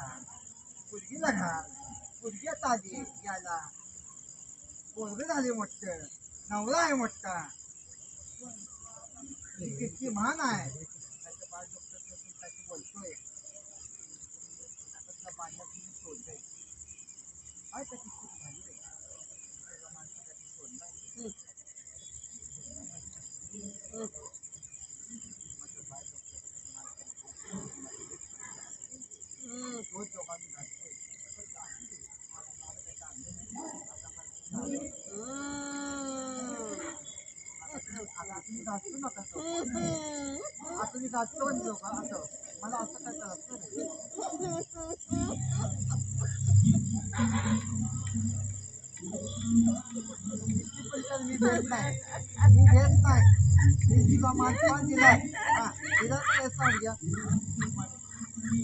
लढार पोरगी लढार पोरगी आता आली याला पोरग झाले मोठं नवरा आहे मोठा किती महान आहे त्याच्या बाळ डॉक्टर त्याची बोलतोय त्याच्या बाळाला तुम्ही सोडतोय काय त्याची खूप झाली माणसं त्याची सोडणार आता तुम्ही घातलो नका तो. आता तुम्ही घातलो पण दोघं असं मला असं काय करायचं रे किती पैसे मी देत नाही मी देत नाही मी तुला माणसाला दिलाय हा दिला तर याचा घ्या मी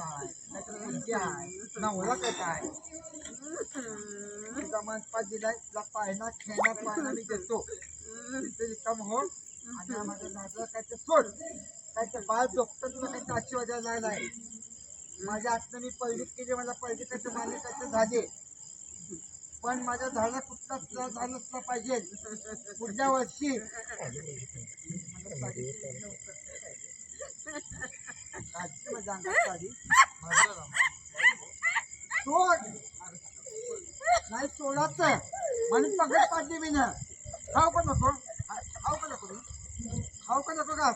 काय? नवरा कसं आहे तुझा मानपात दिलाय तुला पायना खेळणार पायना मी देतो. तिथे रिकाम हो आणि हा माझ्या नातला काय ते सोड. काय ते बाळ झोपतं तुला काही काशी वाजायला लागलाय माझ्या हातनं मी पहिलीत केली मला पहिली काय ते मान्य काय ते झाले. पण माझ्या झाडा कुठला त्रास झाला असला पाहिजे? पुढच्या वर्षी. सोड नाही सोडाच म्हणून पगड पाडली मी ना खाऊ का नको? खाऊ का नको खाऊ का नको का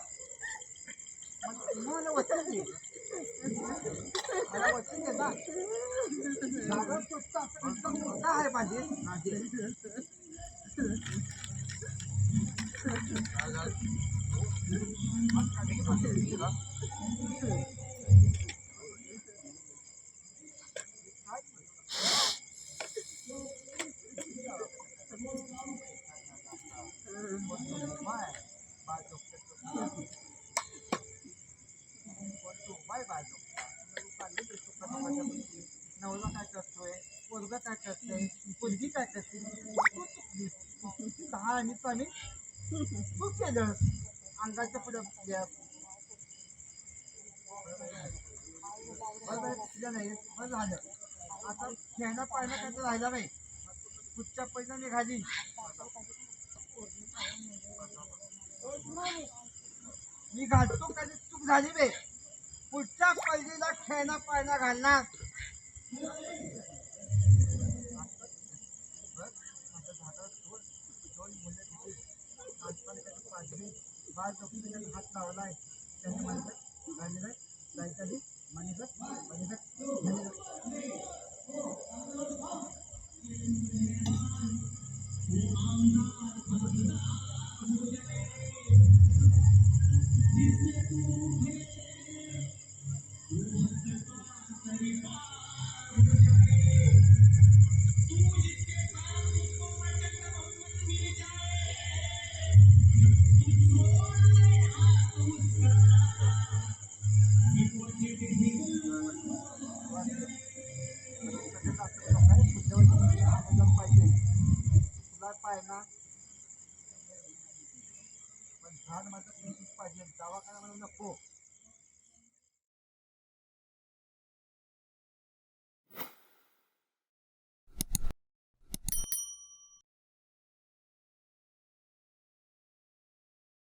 मला वचन दे मला वचन दे ना जागा आहे माझी नवरा काय करतोय पोरगा काय करतोय पोरगी काय करते दहा आणि आम्ही तू केलं अंगाच्या पुढे नाही. बरं झालं. आता खेळणं पाळणं त्याचं राहिलं नाही. पुढच्या पैसा निघाली मी घालतो कधी चूक झाली बे. पुढच्या पैलीला खेळणं पाळणं घालणार. हात लावलाय त्यांनी म्हणलं झालेलं जायचं म्हणत म्हणत आहे ना. पण झाड माझं पाहिजे. दवाखाना म्हणून नको.